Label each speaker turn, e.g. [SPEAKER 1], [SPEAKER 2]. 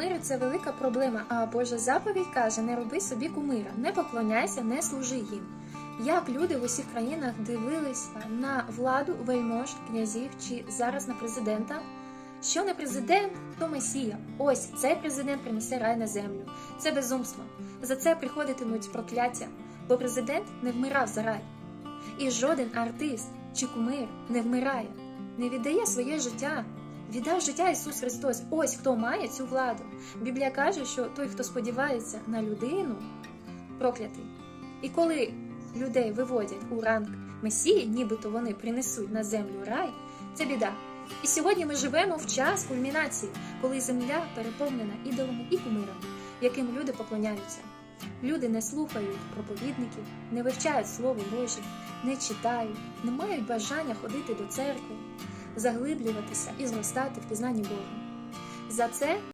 [SPEAKER 1] кумири це велика проблема. А Божа заповідь каже: не роби собі кумира, не поклоняйся, не служи їм. Як люди в усіх країнах дивилися на владу вельмож, князів чи зараз на президента? Що не президент, то месія. Ось цей президент принесе рай на землю. Це безумство. За це приходитимуть прокляття, бо президент не вмирав за рай. І жоден артист чи кумир не вмирає, не віддає своє життя. Віддав життя Ісус Христос. Ось хто має цю владу. Біблія каже, що той, хто сподівається на людину, проклятий. І коли людей виводять у ранг Месії, нібито вони принесуть на землю рай, це біда. І сьогодні ми живемо в час кульмінації, коли земля переповнена ідолами і кумирами, яким люди поклоняються. Люди не слухають проповідників, не вивчають Слово Боже, не читають, не мають бажання ходити до церкви, заглиблюватися і зростати в пізнанні Бога. За це